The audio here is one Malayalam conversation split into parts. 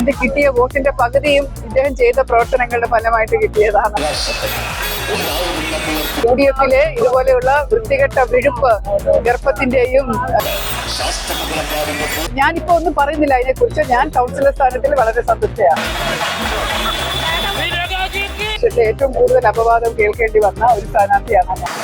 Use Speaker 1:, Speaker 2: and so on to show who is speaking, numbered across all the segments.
Speaker 1: ഇത് കിട്ടിയ വോട്ടിന്റെ പകുതിയും ഇദ്ദേഹം ചെയ്ത പ്രവർത്തനങ്ങളുടെ ഫലമായിട്ട് കിട്ടിയതാണ്. യു ഡി എഫിലെ ഇതുപോലെയുള്ള വൃത്തികെട്ട വിഴുപ്പ് ഗർഭത്തിന്റെയും ഞാനിപ്പോ ഒന്നും പറയുന്നില്ല അതിനെക്കുറിച്ച് ഞാൻ കൗൺസിലർ സ്ഥാനത്തിൽ വളരെ സന്തുഷ്ടയാണ് പക്ഷേ ഏറ്റവും കൂടുതൽ അപവാദം കേൾക്കേണ്ടി വന്ന ഒരു സ്ഥാനാർത്ഥിയാണ് ഞാൻ.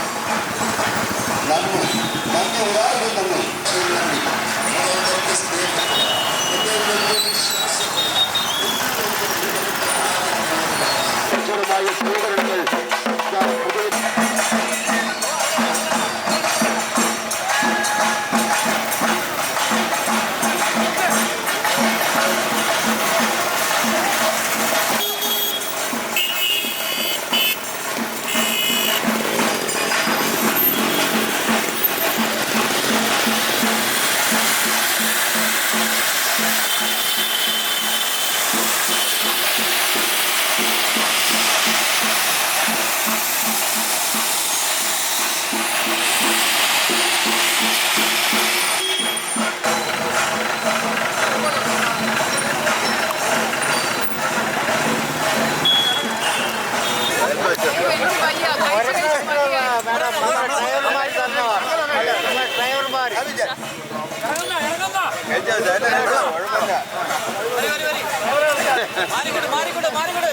Speaker 2: മാറിക്കോട്ടെ മാറിക്കോട്ടെ മാറിക്കോട്ടെ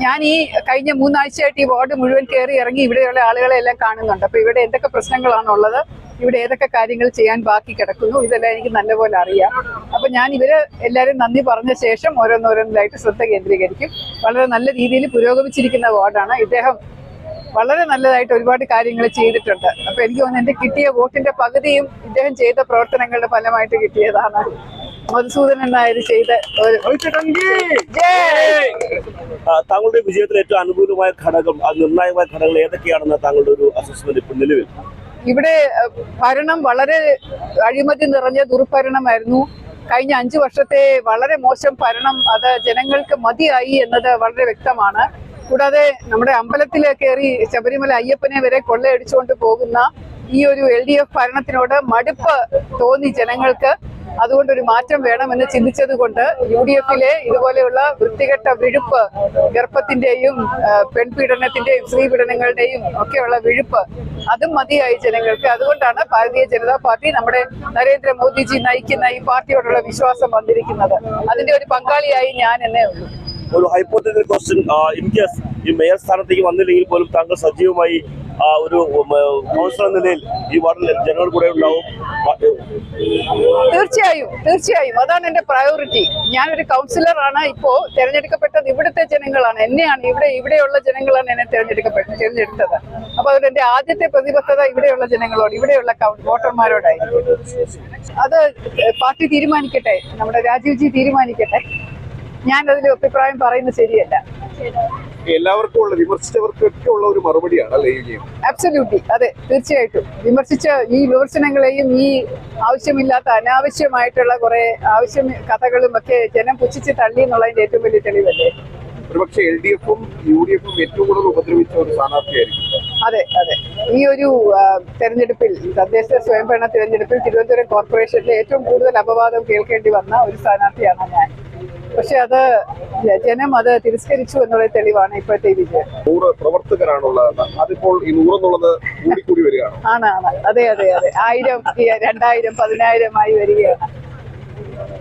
Speaker 1: ഞാൻ ഈ കഴിഞ്ഞ മൂന്നാഴ്ചയായിട്ട് ഈ വാർഡ് മുഴുവൻ കയറി ഇറങ്ങി ഇവിടെയുള്ള ആളുകളെ എല്ലാം കാണുന്നുണ്ട്. അപ്പൊ ഇവിടെ എന്തൊക്കെ പ്രശ്നങ്ങളാണ് ഉള്ളത് ഇവിടെ ഏതൊക്കെ കാര്യങ്ങൾ ചെയ്യാൻ ബാക്കി കിടക്കുന്നു ഇതെല്ലാം എനിക്ക് നല്ലപോലെ അറിയാം. അപ്പൊ ഞാൻ ഇവർ എല്ലാവരും നന്ദി പറഞ്ഞ ശേഷം ഓരോന്നോരോന്നിലായിട്ട് ശ്രദ്ധ കേന്ദ്രീകരിക്കും. വളരെ നല്ല രീതിയിൽ പുരോഗമിച്ചിരിക്കുന്ന വാർഡാണ്. ഇദ്ദേഹം വളരെ നല്ലതായിട്ട് ഒരുപാട് കാര്യങ്ങൾ ചെയ്തിട്ടുണ്ട്. അപ്പൊ എനിക്ക് തോന്നുന്നു എന്റെ കിട്ടിയ വോട്ടിന്റെ പകുതിയും ഇദ്ദേഹം ചെയ്ത പ്രവർത്തനങ്ങളുടെ ഫലമായിട്ട് കിട്ടിയതാണ്. മധുസൂദനൻ നായർ ചെയ്ത ഒരു ജയ്
Speaker 3: ആ, താങ്കളുടെ വിജയത്തിൽ ഏറ്റവും അനുകൂലമായ ഘടകം നിർണായകമായ ഘടകങ്ങൾ ഏതൊക്കെയാണെന്ന് താങ്കളുടെ ഒരു അസസ്മെന്റ് ഇപ്പൊ നിലവിൽ?
Speaker 1: ഇവിടെ ഭരണം വളരെ അഴിമതി നിറഞ്ഞ ദുർഭരണമായിരുന്നു. കഴിഞ്ഞ അഞ്ചു വർഷത്തെ വളരെ മോശം ഭരണം അത് ജനങ്ങൾക്ക് മതിയായി എന്നത് വളരെ വ്യക്തമാണ്. കൂടാതെ നമ്മുടെ അമ്പലത്തിൽ കയറി ശബരിമല അയ്യപ്പനെ വരെ കൊള്ളയടിച്ചുകൊണ്ട് പോകുന്ന ഈ ഒരു എൽ ഡി എഫ് ഭരണത്തിനോട് മടുപ്പ് തോന്നി ജനങ്ങൾക്ക്. അതുകൊണ്ട് ഒരു മാറ്റം വേണമെന്ന് ചിന്തിച്ചത് കൊണ്ട് യു ഡി എഫിലെ ഇതുപോലെയുള്ള വൃത്തികെട്ട വിഴുപ്പ് ഗർഭത്തിന്റെയും പെൺപീഡനത്തിന്റെയും പെൺപീഡനത്തിന്റെയും സ്ത്രീപീഡനങ്ങളുടെയും ഒക്കെയുള്ള വിഴുപ്പ് അതും മതിയായി ജനങ്ങൾക്ക്. അതുകൊണ്ടാണ് ഭാരതീയ ജനതാ പാർട്ടി നമ്മുടെ നരേന്ദ്രമോദിജി നയിക്കുന്ന ഈ പാർട്ടിയോടുള്ള വിശ്വാസം വന്നിരിക്കുന്നത്. അതിന്റെ ഒരു പങ്കാളിയായി ഞാൻ എന്നേ ഉള്ളൂ.
Speaker 3: ഒരു ഹൈപ്പോത്തറ്റിക്കൽ ക്വസ്റ്റ്യൻ ഇൻ കേസ് ഈ മേയർ സ്ഥാനത്തേക്ക് വന്നില്ലെങ്കിൽ പോലും താങ്കൾ സജീവമായി ഒരു ആ, കൗൺസിലർ നിലയിൽ ഈ വാർഡിൽ ജനങ്ങൾ കൂടെ ഉണ്ടാവും.
Speaker 1: തീർച്ചയായും തീർച്ചയായും. അതാണ് എന്റെ പ്രയോറിറ്റി ഞാനൊരു കൗൺസിലറാണ് ഇപ്പോ തെരഞ്ഞെടുക്കപ്പെട്ടത് ഇവിടുത്തെ ജനങ്ങളാണ്. എന്നെയാണ് ഇവിടെ ഇവിടെയുള്ള ജനങ്ങളാണ് എന്നെ തെരഞ്ഞെടുക്കപ്പെട്ട തിരഞ്ഞെടുത്തത്. അപ്പൊ അതുകൊണ്ട് എന്റെ ആദ്യത്തെ പ്രതിബദ്ധത ഇവിടെയുള്ള ജനങ്ങളോട് ഇവിടെയുള്ള വോട്ടർമാരോടായിരിക്കും. അത് പാർട്ടി തീരുമാനിക്കട്ടെ നമ്മുടെ രാജീവ്ജി തീരുമാനിക്കട്ടെ. ഞാൻ അതിൽ അഭിപ്രായം പറയുന്നത് ശരിയല്ല.
Speaker 2: എല്ലാവർക്കും ഉള്ള വിമർശിച്ചവർക്കൊക്കെ ഉള്ള ഒരു മറുപടിയാണ് അല്ലേ ഈ ഗെയിം?
Speaker 1: അബ്സല്യൂട്ട്ലി അതെ തീർച്ചയായിട്ടും. വിമർശിച്ച ഈ വിമർശനങ്ങളെയും ഈ ആവശ്യമില്ലാത്ത അനാവശ്യമായിട്ടുള്ള കുറെ ആവശ്യം കഥകളും ഒക്കെ ജനം പുച്ഛിച്ച് തള്ളി എന്നുള്ളതിന്റെ ഏറ്റവും വലിയ തെളിവല്ലേ?
Speaker 2: ഒരുപക്ഷെ എൽ ഡി എഫും യു ഡി എഫും ഏറ്റവും കൂടുതൽ ഉപദ്രവിച്ച ഒരു സ്ഥാനാർത്ഥിയായിരിക്കും.
Speaker 1: അതെ അതെ. ഈ ഒരു തെരഞ്ഞെടുപ്പിൽ തദ്ദേശ സ്വയംഭരണ തെരഞ്ഞെടുപ്പിൽ തിരുവനന്തപുരം കോർപ്പറേഷനിലെ ഏറ്റവും കൂടുതൽ അപവാദം കേൾക്കേണ്ടി വന്ന ഒരു സ്ഥാനാർത്ഥിയാണ് ഞാൻ. പക്ഷെ അത് ജനം അത് തിരസ്കരിച്ചു എന്നുള്ള തെളിവാണ് ഇപ്പോഴത്തെ വിജയം
Speaker 2: നൂറ് പ്രവർത്തകരാണുള്ളത് അതിപ്പോൾ ഈ നൂറെന്നുള്ളത് കൂടിക്കൂടി വരികയാണ്.
Speaker 1: ആണ് ആണ്. അതെ അതെ അതെ. ആയിരം രണ്ടായിരം പതിനായിരമായി വരികയാണ്.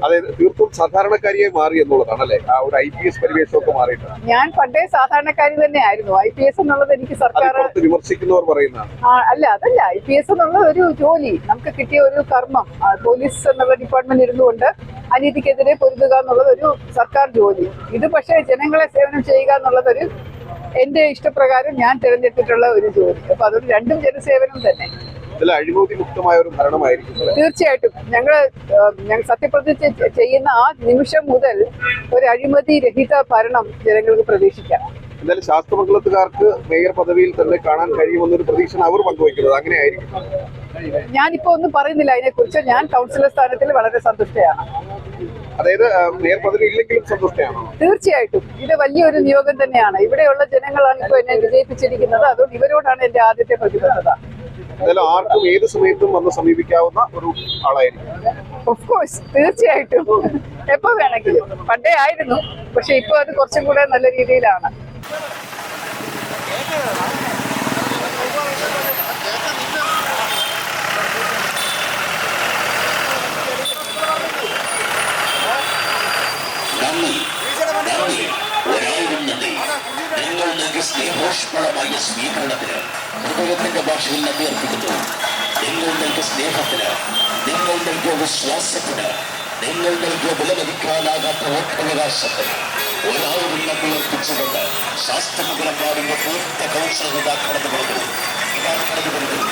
Speaker 2: അതായത് തീർത്തും സാധാരണക്കാരിയായി മാറി എന്നുള്ളതാണ് അല്ലെ? ആ ഒരു ഐ പി എസ് പരിവേഷമൊക്കെ മാറിയിട്ടാണ്
Speaker 1: ഞാൻ പണ്ടേ സാധാരണക്കാരി തന്നെയായിരുന്നു. ഐ പി എസ് എന്നുള്ളത് എനിക്ക് സർക്കാർ
Speaker 2: വിമർശിക്കുന്നവർ പറയുന്നതാണ്.
Speaker 1: ആ, അല്ല അതല്ല. ഐ പി എസ് എന്നുള്ള ഒരു ജോലി. നമുക്ക് കിട്ടിയ ഒരു കർമ്മം. പോലീസ് എന്നുള്ള ഡിപ്പാർട്ട്മെന്റ് ഇരുന്നുകൊണ്ട് അനീതിക്കെതിരെ പൊരുതുക എന്നുള്ളത് ഒരു സർക്കാർ ജോലി. ഇത് പക്ഷേ ജനങ്ങളെ സേവനം ചെയ്യുക എന്നുള്ളതൊരു എന്റെ ഇഷ്ടപ്രകാരം ഞാൻ തിരഞ്ഞെടുത്തിട്ടുള്ള ഒരു ജോലി. അപ്പൊ അതൊരു രണ്ടും ജനസേവനം തന്നെ.
Speaker 2: ഇതിൽ അഴിമതി മുക്തമായ ഒരു ഭരണമായിരിക്കും
Speaker 1: തീർച്ചയായിട്ടും. ഞങ്ങൾ ഞങ്ങൾ സത്യപ്രതിജ്ഞ ചെയ്യുന്ന ആ നിമിഷം മുതൽ ഒരു അഴിമതി രഹിത ഭരണം ജനങ്ങൾക്ക് പ്രതീക്ഷിക്കാം.
Speaker 2: എന്തായാലും ശാസ്ത്രമംഗലത്തുകാർക്ക് മേയർ പദവിയിൽ തന്നെ കാണാൻ കഴിയുമെന്നൊരു പ്രതീക്ഷ അവർ പങ്കുവയ്ക്കുന്നത്. അങ്ങനെയായിരിക്കും.
Speaker 1: ഞാനിപ്പോ ഒന്നും പറയുന്നില്ല. അതിനെക്കുറിച്ച് ഞാൻ കൗൺസിലർ സ്ഥാനത്തിൽ വളരെ സന്തുഷ്ടയാണ്.
Speaker 2: അതായത് മേയർ പദവി ഇല്ലെങ്കിലും സന്തുഷ്ടയാണോ?
Speaker 1: തീർച്ചയായിട്ടും. ഇത് വലിയൊരു നിയോഗം തന്നെയാണ്. ഇവിടെയുള്ള ജനങ്ങളാണ് ഇപ്പോൾ എന്നെ വിജയിപ്പിച്ചിരിക്കുന്നത്. അതുകൊണ്ട് ഇവരോടാണ് എന്റെ ആദ്യത്തെ പ്രതിബദ്ധത.
Speaker 2: എന്തായാലും ആർക്കും ഏത് സമയത്തും വന്ന് സമീപിക്കാവുന്ന ഒരു ആളായിരിക്കും.
Speaker 1: ഓഫ് കോഴ്സ് തീർച്ചയായിട്ടും. എപ്പോ വേണമെങ്കിലും. പണ്ടേ ആയിരുന്നു. പക്ഷെ ഇപ്പൊ അത് കുറച്ചും കൂടെ നല്ല രീതിയിലാണ്.
Speaker 4: നന്ദി. നിങ്ങൾ നൽകിയ സ്നേഹോഷ്മളമായ സ്വീകരണത്തിന് ഹൃദയത്തിന്റെ ഭാഷയിൽ നന്ദി അർപ്പിക്കുന്നു. നിങ്ങൾ നൽകിയ സ്നേഹത്തിന് നിങ്ങൾ നൽകിയ നിങ്ങൾ നൽകിയ വിലമതിക്കാനാകാത്ത വോട്ടവകാശത്തിന് ഒരായിരം നന്ദി അർപ്പിച്ചുകൊണ്ട് പൂർത്ത കൗൺസിലർ കടന്നു വരുന്നു കടന്നു വരുന്നു